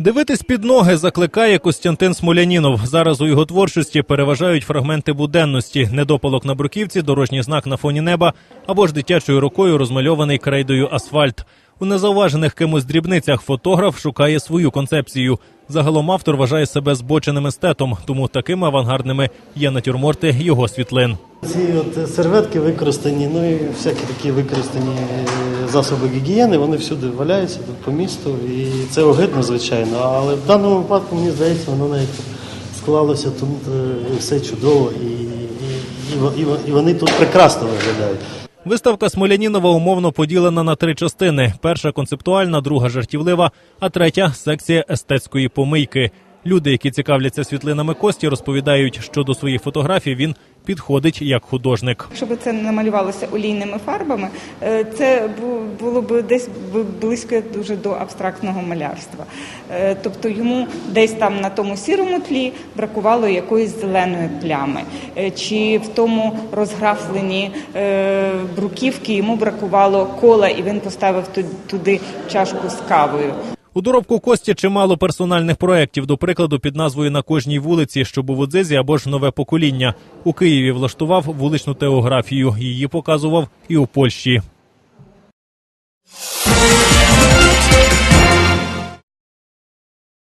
Дивитись під ноги закликає Костянтин Смолянінов. Зараз у його творчості переважають фрагменти буденності, недопалок на бруківці, дорожній знак на фоні неба або ж дитячою рукою розмальований крейдою асфальт. У незауважених кимось дрібницях фотограф шукає свою концепцію. Загалом автор вважає себе збоченим естетом, тому такими авангардними є натюрморти його світлин. Ці от серветки використані, ну і всякі такі використані е, засоби гігієни, вони всюди валяються тут по місту, і це огидно, звичайно. Але в даному випадку, мені здається, воно навіть склалося тут е, все чудово, і, і, і, і вони тут прекрасно виглядають. Виставка Смолянінова умовно поділена на три частини: перша концептуальна, друга жартівлива, а третя секція естетської помийки. Люди, які цікавляться світлинами Кості, розповідають, що до своїх фотографій він підходить як художник. Якщо б це не малювалося олійними фарбами, е, це було б десь близько дуже до абстрактного малярства. Е, Тобто йому десь там на тому сірому тлі бракувало якоїсь зеленої плями, Е, чи в тому розграфленні бруківки йому бракувало кола, і він поставив ту- туди чашку з кавою. У доробку Кості чимало персональних проєктів, до прикладу, під назвою на кожній вулиці, що був у дзизі або ж нове покоління. У Києві влаштував вуличну теографію. Її показував і у Польщі.